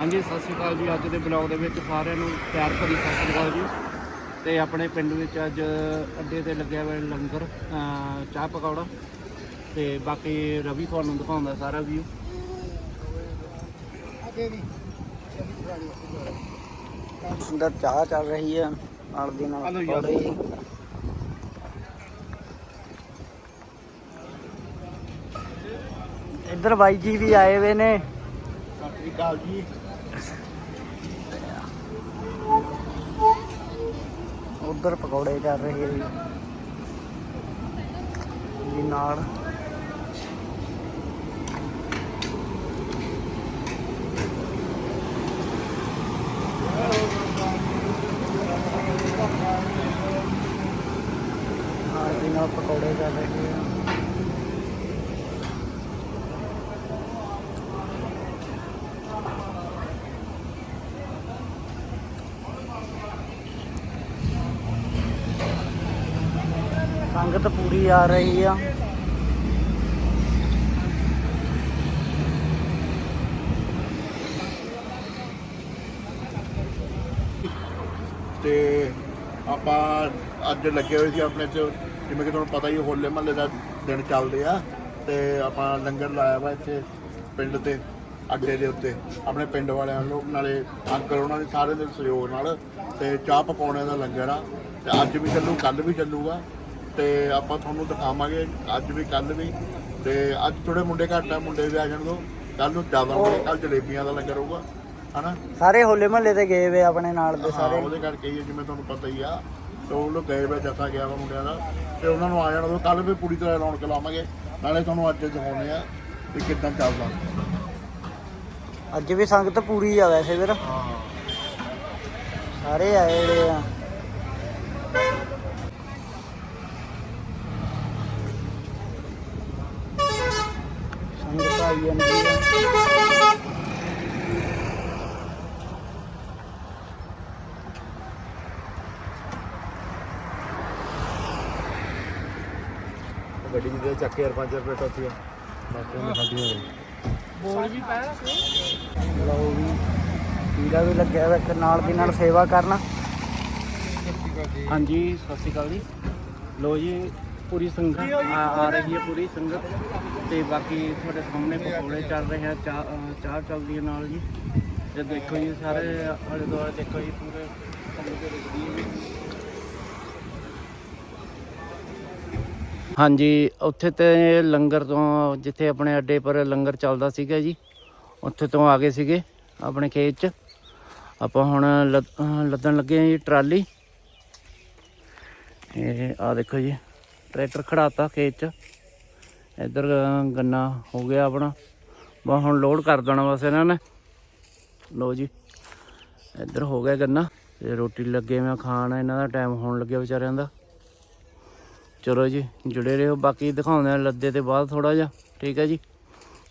ਹਾਂਜੀ ਸਤਿ ਸ਼੍ਰੀ ਅਕਾਲ ਜੀ। ਅੱਜ ਦੇ ਬਲੌਗ ਦੇ ਵਿੱਚ ਸਾਰਿਆਂ ਨੂੰ ਪਿਆਰ ਭਰੀ ਸਤਿ ਸ਼੍ਰੀ ਅਕਾਲ ਜੀ। ਤੇ ਆਪਣੇ ਪਿੰਡ ਵਿੱਚ ਅੱਜ ਅੱਡੇ ਤੇ ਲੱਗਿਆ ਹੋਇਆ ਲੰਗਰ ਅਹ ਚਾਹ ਪਕੌੜਾ। ਤੇ ਬਾਕੀ ਰਵੀ ਤੁਹਾਨੂੰ ਦਿਖਾਉਂਦਾ ਸਾਰਾ ਵੀਊ ਅੰਦਰ ਚਾਹ ਚੱਲ ਰਹੀ ਹੈ ਨਾਲ ਦੀ ਨਾਲ ਹਲੋ ਯਾਰ। ਪਕੌੜੇ। ਇੱਧਰ ਬਾਈ ਜੀ ਵੀ ਆਏ ਹੋਏ ਨੇ। ਸਤਿ ਸ਼੍ਰੀ ਅਕਾਲ ਜੀ। ਉਧਰ ਪਕੌੜੇ ਚੱਲ ਰਹੇ ਜੀ। ਜੀ ਨਾਲ। ਨਾਲ ਪਕੌੜੇ ਚੱਲ ਰਹੇ ਸੰਗਤ ਪੂਰੀ ਆ ਰਹੀ ਆ। ਤੇ ਆਪਾਂ ਅੱਜ ਲੱਗੇ ਹੋਏ ਸੀ ਆਪਣੇ ਚ, ਜਿਵੇਂ ਕਿ ਤੁਹਾਨੂੰ ਪਤਾ ਹੀ ਹੋਲੇ ਮਹੱਲੇ ਦਾ ਦਿਨ ਚੱਲਦੇ ਆ। ਤੇ ਆਪਾਂ ਲੰਗਰ ਲਾਇਆ ਵਾ ਇੱਥੇ ਪਿੰਡ ਤੇ, ਅੱਡੇ ਦੇ ਉੱਤੇ। ਆਪਣੇ ਪਿੰਡ ਵਾਲਿਆਂ ਨੂੰ, ਨਾਲੇ ਅੰਕਲ ਉਹਨਾਂ ਦੇ ਸਾਰੇ ਦੇ ਸਹਿਯੋਗ ਨਾਲ ਤੇ ਚਾਹ ਪਕੌੜਿਆਂ ਦਾ ਲੰਗਰ ਆ। ਤੇ ਅੱਜ ਵੀ ਚੱਲੂ ਕੱਲ ਵੀ ਚੱਲੂਗਾ। ਤੇ ਆਪਾਂ ਤੁਹਾਨੂੰ ਦਿਖਾਵਾਂਗੇ ਅੱਜ ਵੀ ਕੱਲ ਵੀ। ਤੇ ਅੱਜ ਥੋੜੇ ਮੁੰਡੇ ਘੱਟ ਆ ਮੁੰਡੇ ਵੀ ਆ ਜਾਣ ਦੋ। ਕੱਲ ਨੂੰ ਜ਼ਿਆਦਾ ਹੋਣਗੇ ਕੱਲ ਜਲੇਬੀਆਂ ਦਾ ਲੰਗਰ ਹੋਊਗਾ ਹਨਾ? ਸਾਰੇ ਹੋਲੇ ਮਹੱਲੇ ਤੇ ਗਏ ਵੇ ਆਪਣੇ ਨਾਲ ਦੇ ਸਾਰੇ। ਉਹਦੇ ਕਰਕੇ ਹੀ ਹੈ, ਜਿਵੇਂ ਤੁਹਾਨੂੰ ਪਤਾ ਹੀ ਆ। ਤੇ ਉਹ ਲੋਕ ਗਏ ਵੇ ਜੱਥਾ ਗਿਆ ਵਾ ਮੁੰਡਿਆਂ ਦਾ। ਤੇ ਉਹਨਾਂ ਨੂੰ ਆ ਜਾਣਾ ਤੋਂ ਕੱਲ ਵੀ ਪੂਰੀ ਤਰ੍ਹਾਂ ਰੌਣਕ ਲਾਵਾਂਗੇ। ਨਾਲੇ ਤੁਹਾਨੂੰ ਅੱਜ ਦਿਖਾਉਣੇ ਆ ਵੀ ਕਿੱਦਾਂ ਚੱਲਦਾ। ਅੱਜ ਵੀ ਸੰਗਤ ਪੂਰੀ ਆ ਵੈਸੇ ਵੀਰ ਹਾਂ। ਸਾਰੇ ਆਏ ਹੋਏ ਆ ਸੰਗਤ ਆਈ ਜਾਂਦੀ ਆ ਗੱਡੀ ਦੇ ਚੱਕ ਕੇ 5 ਰੁਪਏ ਟੋਪੀ ਬਾਕੀ ਉਹਨੇ ਖਾਧੀਆਂ ਬੋਲ ਵੀ ਪਾਇਆ ਲਓ ਵੀ ਵੀਰਾ ਵੀ ਲੱਗਿਆ ਇੱਕ ਨਾਲ ਦੀ ਨਾਲ ਸੇਵਾ ਕਰਨਾ। ਹਾਂਜੀ ਸਤਿ ਸ਼੍ਰੀ ਅਕਾਲ ਜੀ। ਲੋ ਜੀ ਪੂਰੀ ਸੰਗਤ ਆ ਆ ਰਹੀ ਹੈ ਪੂਰੀ ਸੰਗਤ ਤੇ ਬਾਕੀ ਤੁਹਾਡੇ ਸਾਹਮਣੇ ਪਕੌੜੇ ਚੱਲ ਰਹੇ ਆ, ਚਾਹ ਚਾਹ ਚੱਲਦੀ ਹੈ ਨਾਲ ਜੀ ਤੇ ਦੇਖੋ ਜੀ ਸਾਰੇ ਆਲੇ ਦੁਆਲੇ ਦੇਖੋ ਜੀ ਪੂਰੇ ਹਾਂਜੀ, ਉੱਥੇ ਤੇ ਲੰਗਰ ਤੋਂ ਜਿੱਥੇ ਆਪਣੇ ਅੱਡੇ ਪਰ ਲੰਗਰ ਚੱਲਦਾ ਸੀਗਾ ਜੀ, ਉੱਥੇ ਤੋਂ ਆ ਗਏ ਸੀਗੇ ਆਪਣੇ ਖੇਤ 'ਚ। ਆਪਾਂ ਹੁਣ ਲੱਦ- ਲੱਦਣ ਲੱਗੇ ਆ ਜੀ ਟਰਾਲੀ। ਇਹ ਆ ਦੇਖੋ ਜੀ। ਟਰੈਕਟਰ ਖੜਾਤਾ ਖੇਤ 'ਚ। ਇੱਧਰ ਗੰਨਾ ਹੋ ਗਿਆ ਆਪਣਾ। ਬਸ ਹੁਣ ਲੋਡ ਕਰ ਦੇਣਾ ਬਸ ਇਹਨਾਂ ਨੇ। ਲੋ ਜੀ, ਇੱਧਰ ਹੋ ਗਿਆ ਗੰਨਾ। ਤੇ ਰੋਟੀ ਲੱਗੇ ਮੈਂ ਖਾਣ, ਇਹਨਾਂ ਦਾ ਟਾਈਮ ਹੋਣ ਲੱਗਿਆ ਵਿਚਾਰਿਆਂ ਦਾ। ਚਲੋ ਜੀ, ਜੁੜੇ ਰਹੋ। ਬਾਕੀ ਦਿਖਾਉਂਦੇ ਆ ਲੱਦੇ ਤੇ ਬਾਅਦ ਥੋੜਾ ਜਿਹਾ। ਠੀਕ ਹੈ ਜੀ?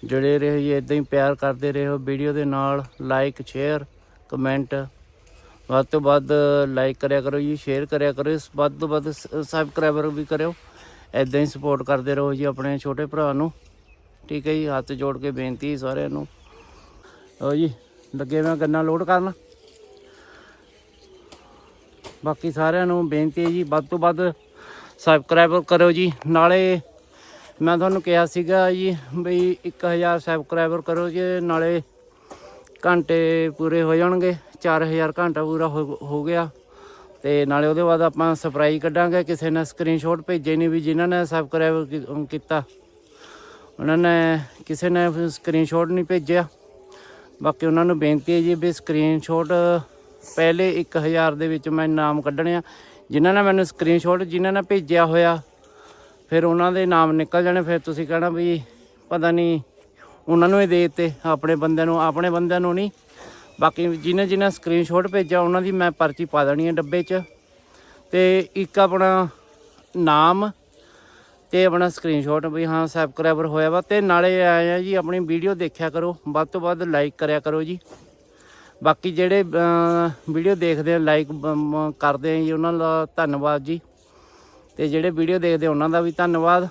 ਜੁੜੇ ਰਹੋ ਜੀ ਇਦਾਂ ਹੀ ਪਿਆਰ ਕਰਦੇ ਰਹੋ। ਵੀਡੀਓ ਦੇ ਨਾਲ ਲਾਈਕ ਸ਼ੇਅਰ ਕਮੈਂਟ ਵੱਧ ਤੋਂ ਵੱਧ ਲਾਈਕ ਕਰਿਆ ਕਰੋ ਜੀ ਸ਼ੇਅਰ ਕਰਿਆ ਕਰੋ, ਇਸ ਵੱਧ ਤੋਂ ਵੱਧ ਸਬਸਕ੍ਰਾਈਬਰ ਵੀ ਕਰਿਓ। ਇਦਾਂ ਹੀ ਸਪੋਰਟ ਕਰਦੇ ਰਹੋ ਜੀ ਆਪਣੇ ਛੋਟੇ ਭਰਾ ਨੂੰ। ਠੀਕ ਹੈ ਜੀ, ਹੱਥ ਜੋੜ ਕੇ ਬੇਨਤੀ ਸਾਰਿਆਂ ਨੂੰ। ਲਓ ਜੀ, ਲੱਗੇ ਮੈਂ ਗੰਨਾ ਲੋਡ ਕਰਨ। ਬਾਕੀ ਸਾਰਿਆਂ ਨੂੰ ਬੇਨਤੀ ਹੈ ਜੀ, ਵੱਧ ਤੋਂ ਵੱਧ ਸਬਸਕ੍ਰਾਈਬਰ ਕਰੋ ਜੀ। ਨਾਲੇ ਮੈਂ ਤੁਹਾਨੂੰ ਕਿਹਾ ਸੀਗਾ ਜੀ, ਬਈ 1000 ਸਬਸਕ੍ਰਾਈਬਰ ਕਰੋ ਜੀ, ਨਾਲੇ ਘੰਟੇ ਪੂਰੇ ਹੋ ਜਾਣਗੇ 4000 ਘੰਟਾ ਪੂਰਾ ਹੋ ਹੋ ਗਿਆ। ਤੇ ਨਾਲੇ ਉਹਦੇ ਬਾਅਦ ਆਪਾਂ ਸਰਪ੍ਰਾਈਜ਼ ਕੱਢਾਂਗੇ, ਕਿਸੇ ਨੇ ਸਕਰੀਨਸ਼ਾਟ ਭੇਜੇ ਨਹੀਂ ਵੀ ਜਿਨ੍ਹਾਂ ਨੇ ਸਬਸਕ੍ਰਾਈਬ ਕੀਤਾ। ਉਹਨਾਂ ਨੇ ਕਿਸੇ ਨੇ ਸਕਰੀਨਸ਼ਾਟ ਨਹੀਂ ਭੇਜਿਆ। ਬਾਕੀ ਉਹਨਾਂ ਨੂੰ ਬੇਨਤੀ ਹੈ ਜੀ ਵੀ ਸਕਰੀਨਸ਼ਾਟ ਪਹਿਲੇ 1000 ਦੇ ਵਿੱਚ ਮੈਂ ਨਾਮ ਕੱਢਣੇ ਆ। ਜਿਨ੍ਹਾਂ ਨੇ ਮੈਨੂੰ ਸਕਰੀਨਸ਼ਾਟ ਜਿਨ੍ਹਾਂ ਨੇ ਭੇਜਿਆ ਹੋਇਆ, ਫਿਰ ਉਹਨਾਂ ਦੇ ਨਾਮ ਨਿਕਲ ਜਾਣੇ, ਫਿਰ ਤੁਸੀਂ ਕਹਿਣਾ ਵੀ ਪਤਾ ਨਹੀਂ ਉਹਨਾਂ ਨੂੰ ਹੀ ਦੇ ਦਿੱਤੇ, ਆਪਣੇ ਬੰਦਿਆਂ ਨੂੰ, ਆਪਣੇ ਬੰਦਿਆਂ ਨੂੰ ਨਹੀਂ। ਬਾਕੀ ਜਿਹਨੇ ਜਿਹਨੇ ਸਕਰੀਨਸ਼ਾਟ ਭੇਜਿਆ, ਉਹਨਾਂ ਦੀ ਮੈਂ ਪਰਚੀ ਪਾ ਦੇਣੀ ਹੈ ਡੱਬੇ 'ਚ। ਤੇ ਇੱਕ ਆਪਣਾ ਨਾਮ ਤੇ ਆਪਣਾ ਸਕਰੀਨਸ਼ਾਟ ਵੀ ਹਾਂ ਸਬਸਕ੍ਰਾਈਬਰ ਹੋਇਆ ਵਾ। ਤੇ ਨਾਲੇ ਆਏ ਆ ਜੀ, ਆਪਣੀ ਵੀਡੀਓ ਦੇਖਿਆ ਕਰੋ। ਵੱਧ ਤੋਂ ਵੱਧ ਲਾਈਕ ਕਰਿਆ ਕਰੋ ਜੀ। ਬਾਕੀ ਜਿਹੜੇ ਵੀਡੀਓ ਦੇਖਦੇ ਆ ਲਾਈਕ ਕਰਦੇ ਆ ਜੀ, ਉਹਨਾਂ ਦਾ ਧੰਨਵਾਦ ਜੀ। ਤੇ ਜਿਹੜੇ ਵੀਡੀਓ ਦੇਖਦੇ ਉਹਨਾਂ ਦਾ ਵੀ ਧੰਨਵਾਦ।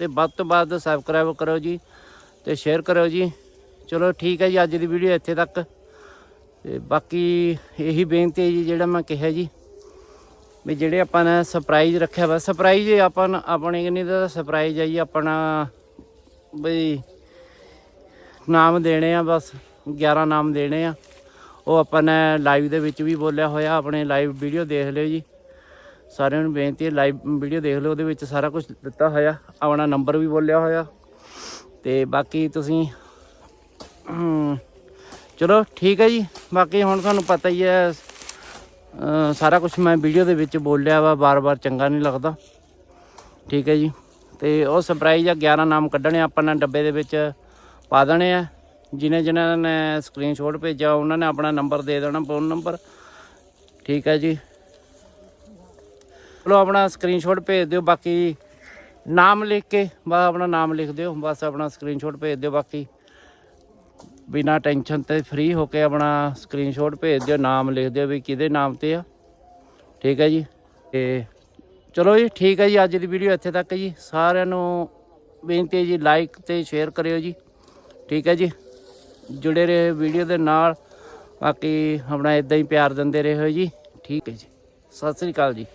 ਤੇ ਵੱਧ ਤੋਂ ਵੱਧ ਸਬਸਕ੍ਰਾਈਬ ਕਰੋ ਜੀ। ਤੇ ਸ਼ੇਅਰ ਕਰਿਓ ਜੀ। ਚਲੋ ਠੀਕ ਹੈ ਜੀ, ਅੱਜ ਦੀ ਵੀਡੀਓ ਇੱਥੇ ਤੱਕ। ਤੇ ਬਾਕੀ ਇਹੀ ਬੇਨਤੀ ਹੈ ਜੀ, ਜਿਹੜਾ ਮੈਂ ਕਿਹਾ ਜੀ, ਵੀ ਜਿਹੜੇ ਆਪਾਂ ਨੇ ਸਰਪ੍ਰਾਈਜ਼ ਰੱਖਿਆ ਵਾ ਸਰਪ੍ਰਾਈਜ਼ ਆਪਾਂ ਆਪਣੇ ਕਿੰਨੀ ਦਾ ਸਰਪ੍ਰਾਈਜ਼ ਹੈ ਜੀ, ਆਪਣਾ ਬਈ ਨਾਮ ਦੇਣੇ ਆ ਬਸ 11 ਨਾਮ ਦੇਣੇ ਆ। ਉਹ ਆਪਾਂ ਨੇ ਲਾਈਵ ਦੇ ਵਿੱਚ ਵੀ ਬੋਲਿਆ ਹੋਇਆ, ਆਪਣੇ ਲਾਈਵ ਵੀਡੀਓ ਦੇਖ ਲਿਓ ਜੀ। ਸਾਰਿਆਂ ਨੂੰ ਬੇਨਤੀ ਹੈ ਲਾਈਵ ਵੀਡੀਓ ਦੇਖ ਲਿਓ, ਉਹਦੇ ਵਿੱਚ ਸਾਰਾ ਕੁਝ ਦਿੱਤਾ ਹੋਇਆ। ਆਪਣਾ ਨੰਬਰ ਵੀ ਬੋਲਿਆ ਹੋਇਆ। ਤੇ ਬਾਕੀ ਤੁਸੀਂ ਚਲੋ ਠੀਕ ਹੈ ਜੀ। ਬਾਕੀ ਹੁਣ ਤੁਹਾਨੂੰ ਪਤਾ ਹੀ ਹੈ ਸਾਰਾ ਕੁਝ ਮੈਂ ਵੀਡੀਓ ਦੇ ਵਿੱਚ ਬੋਲਿਆ ਵਾ, ਬਾਰ-ਬਾਰ ਚੰਗਾ ਨਹੀਂ ਲੱਗਦਾ। ਠੀਕ ਹੈ ਜੀ। ਤੇ ਉਹ ਸਰਪ੍ਰਾਈਜ਼ ਆ 11 ਨਾਮ ਕੱਢਣੇ ਆਪਾਂ ਨੇ ਡੱਬੇ ਦੇ ਵਿੱਚ ਪਾ ਦੇਣੇ ਆ। ਜਿਨੇ ਜਿਨ੍ਹਾਂ ਨੇ ਸਕਰੀਨਸ਼ਾਟ ਭੇਜਿਆ, ਉਹਨਾਂ ਨੇ ਆਪਣਾ ਨੰਬਰ ਦੇ ਦੇਣਾ ਫੋਨ ਨੰਬਰ ਠੀਕ ਹੈ ਜੀ। ਚਲੋ ਆਪਣਾ ਸਕਰੀਨਸ਼ਾਟ ਭੇਜ ਦਿਓ, ਬਾਕੀ ਨਾਮ ਲਿਖ ਕੇ, ਬਸ ਆਪਣਾ ਨਾਮ ਲਿਖ ਦਿਓ, ਬਸ ਆਪਣਾ ਸਕਰੀਨਸ਼ਾਟ ਭੇਜ ਦਿਓ, ਬਾਕੀ ਬਿਨਾ ਟੈਨਸ਼ਨ ਤੇ ਫ੍ਰੀ ਹੋ ਕੇ ਆਪਣਾ ਸਕਰੀਨਸ਼ਾਟ ਭੇਜ ਦਿਓ, ਨਾਮ ਲਿਖ ਦਿਓ ਵੀ ਕਿਹਦੇ ਨਾਮ ਤੇ ਆ। ਠੀਕ ਹੈ ਜੀ? ਤੇ ਚਲੋ ਜੀ, ਠੀਕ ਹੈ ਜੀ, ਅੱਜ ਦੀ ਵੀਡੀਓ ਇੱਥੇ ਤੱਕ ਜੀ। ਸਾਰਿਆਂ ਨੂੰ ਬੇਨਤੀ ਹੈ ਜੀ ਲਾਈਕ ਤੇ ਸ਼ੇਅਰ ਕਰਿਓ ਜੀ। ਠੀਕ ਹੈ ਜੀ? ਜੁੜੇ ਰਹੇ ਵੀਡੀਓ ਦੇ ਨਾਲ। ਬਾਕੀ ਆਪਣਾ ਇਦਾਂ ਹੀ ਪਿਆਰ ਦਿੰਦੇ ਰਹੋ ਜੀ। ਠੀਕ ਹੈ ਜੀ। ਸਤਿ ਸ੍ਰੀ ਅਕਾਲ ਜੀ।